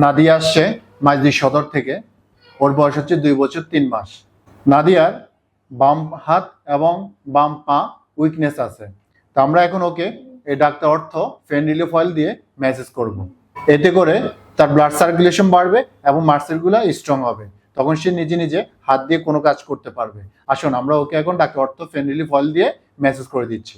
নাদিয়া আসছে মাইজদি সদর থেকে। ওর বয়স হচ্ছে দুই বছর তিন মাস। নাদিয়ার বাম হাত এবং বাম পা উইকনেস আছে। তো আমরা এখন ওকে এই ডাক্তার অর্থ ফেন রিলিফ অয়েল দিয়ে ম্যাসেজ করব। এতে করে তার ব্লাড সার্কুলেশন বাড়বে এবং মার্সেলগুলো স্ট্রং হবে। তখন সে নিজে নিজে হাত দিয়ে কোনো কাজ করতে পারবে। আসুন, আমরা ওকে এখন ডাক্তার অর্থ ফেন রিলিফ অয়েল দিয়ে ম্যাসেজ করে দিচ্ছি।